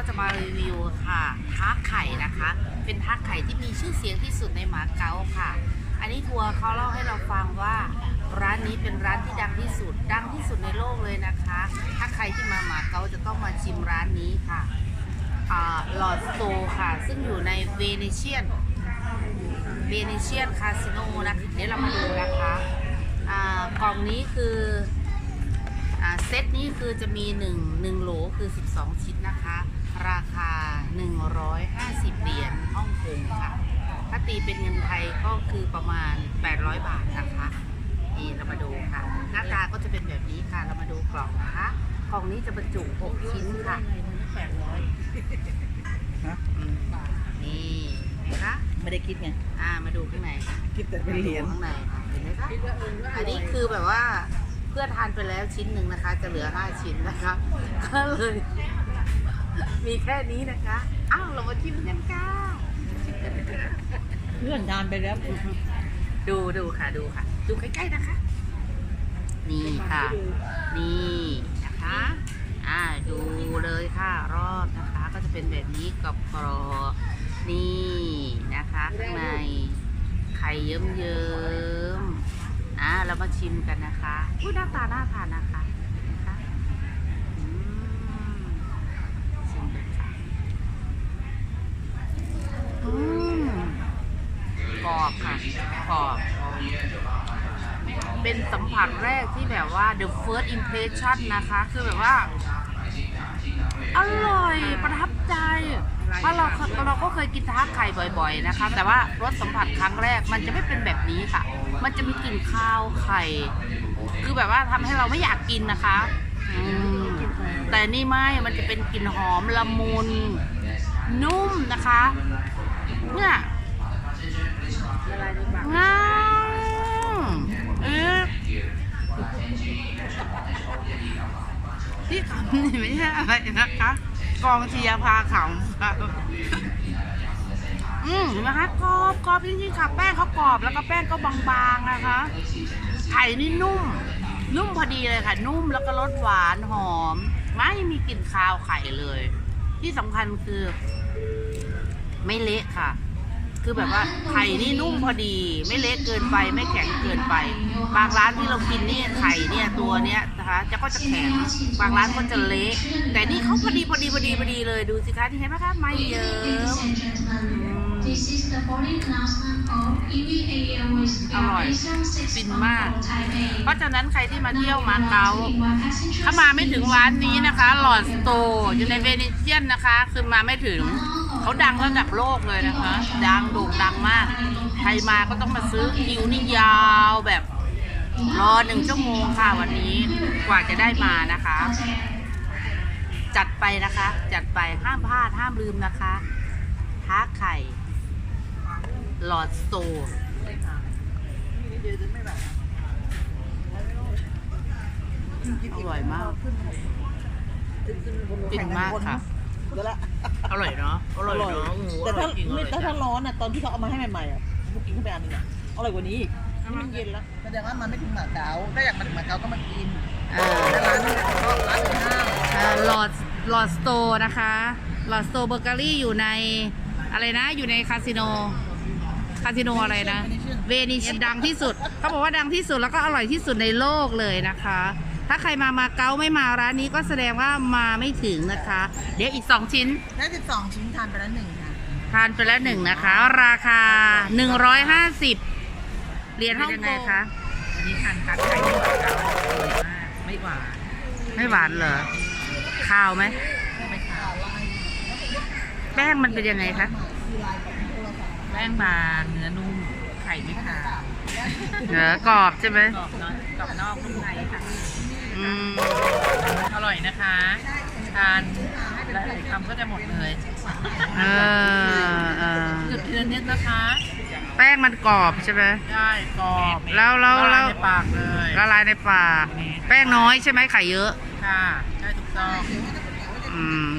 ก็จะมารีวิวค่ะทากไข่นะคะ เป็นทากไข่ที่มีชื่อเสียงที่สุดในหมาเก๊าค่ะ อันนี้ทัวร์เขาเล่าให้เราฟังว่า ร้านนี้เป็นร้านที่ดังที่สุด ดังที่สุดในโลกเลยนะคะถ้าใครที่มาหมาเก๊าจะต้องมาชิมร้านนี้ค่ะหลอดโซค่ะ ซึ่งอยู่ในเวเนเชียนเวเนเชียนคาสิโนนะคะเดี๋ยวเรามาดูนะคะอ่ากล่องนี้คืออาเซตนี้คือจะมี 1 1โหลคือ 12 ชิ้นนะคะ ราคา 150 เหรียญฮ่องกงค่ะ ถ้าตีเป็นเงินไทยก็คือประมาณ 800 บาทนะคะนี่เรามาดูค่ะ หน้าตาก็จะเป็นแบบนี้ค่ะ เรามาดูกล่องนะคะ กล่องนี้จะบรรจุ 6 ชิ้นค่ะฮะอืมนี่นะคะไม่ได้คิดไง อ่า มาดูข้างในค่ะคิดแต่เป็นเหรียญข้างในค่ะเห็นไหมคะอันนี้คือแบบว่าเพื่อนทานไปแล้วชิ้นหนึ่งนะคะ จะเหลือ 5 ชิ้นนะคะ ก็เลย มีแค่นี้นะคะ อ้าว เรามาชิมกันค่ะเพื่อนทานไปแล้ว ดูดูค่ะดูค่ะ ดูใกล้ๆนะคะ นี่ค่ะ นี่นะคะ อ่าดูเลยค่ะรอบนะคะ ก็จะเป็นแบบนี้กับกรอบๆนี่นะคะข้างในไข่เยิ้มๆอ่าเรามาชิมกันนะคะอุ้ยหน้าตาน่าทานนะคะนะคะอืมชิมเลยค่ะอืมกรอบค่ะกรอบ เป็นสัมผัสแรกที่แบบว่า the first impression นะคะ คือแบบว่า อร่อยประทับใจเพราะเราเราก็เคยกินทาร์ไข่บ่อย ๆนะคะ แต่ว่ารสสัมผัสครั้งแรกมันจะไม่เป็นแบบนี้ค่ะ มันจะมีกลิ่นคาวไข่ คือแบบว่าทำให้เราไม่อยากกินนะคะแต่นี่ไม่ มันจะเป็นกลิ่นหอมละมุนนุ่มนะคะ เนี่ย ง่ามเอ๊ะที่ขำนี่ ไม่ใช่อะไรนะคะ กองเชียร์พาขำค่ะอืมเห็นไหมคะกรอบกรอบจริงๆค่ะ แป้งเขากรอบแล้วก็แป้งก็บางๆนะคะ ไข่นี่นุ่ม นุ่มพอดีเลยค่ะ นุ่มแล้วก็รสหวานหอม ไม่มีกลิ่นคาวไข่เลย ที่สำคัญคือ ไม่เละค่ะ คือแบบว่าไข่นี่นุ่มพอดี ไม่เละเกินไปไม่แข็งเกินไป บางร้านที่เรากินนี่ไข่เนี่ยตัวเนี้ยนะคะจะก็จะแข็งบางร้านก็จะเละแต่นี่เขาพอดีพอดีพอดีพอดีเลยดูสิคะที่เห็นไหมคะไม่เยิ้ม This is the boarding announcement of EVA Airways อร่อยฟินมาก เพราะฉะนั้นใครที่มาเที่ยวมาเก๊าถ้ามาไม่ถึงร้านนี้นะคะหลอดสโตอยู่ในเวเนเชียนนะคะ คือมาไม่ถึง เขาดังระดับโลกเลยนะคะ ดังโด่งดังมาก ใครมาก็ต้องมาซื้อคิวนี่ยาวแบบรอหนึ่งชั่วโมงค่ะวันนี้กว่าจะได้มานะคะ จัดไปนะคะ จัดไปห้ามพลาดห้ามลืมนะคะท้าไข่ หลอดโตร์อร่อยมากฟินมากค่ะ เดี๋ยวละอร่อยเนาะอร่อยเนาะโอ้โหแต่อร่ถ้าอยจริงอร่อยแต่จัถ้างร้อนอะตอนที่เขาเอามาให้ใหม่ๆอะผมกินเข้าไปอันหนึงอะอร่อยกว่านี้อีกนี่มันเย็นแล้วแสดงว่ามันไม่ถึงหมาเก๋าถ้าอยากมาถึงหมาเก๋าก็มากินอ่าแต่ร้านนี้ก็ร้านอื่นห้ามอ่าหลอดหลอดสโตร์นะคะหลอดสโตร์เบเกอรี่อยู่ในอะไรนะอยู่ในคาสิโนคาสิโนอะไรนะ เวนิชดังที่สุดเขาบอกว่าดังที่สุดแล้วก็อร่อยที่สุดในโลกเลยนะคะ ถ้าใครมามาเก๊าไม่มาร้านนี้ก็แสดงว่ามาไม่ถึงนะคะ เดี๋ยวอีก 2 ชิ้น ได้12ชิ้นทานไปแล้วหนึ่งค่ะทานไปแล้วหนึ่งนะคะ ราคา 150เหรียญฮ่องกงคะอันนี้ทานคัดไข่ไม่หวานเราไม่หวานไม่หวานเหรอข้าวไหมไม่ขาวแป้งมันเป็นยังไงคะแป้งบางเนื้อนุ่มไข่ไม่ขาวเหนือกรอบใช่ไหมกรอบนอกกรอบนอกนุ่มในค่ะ อืมอร่อยนะคะทานหลายๆคำก็จะหมดเลยเออเออจุดเทียนนิดนะคะแป้งมันกรอบใช่ไหมได้กรอบแล้วแล้วละแล้ลายวในปากเลยละลายในปาก แป้งน้อยใช่ไหมไข่เยอะ ค่ะได้ถูกต้องอืม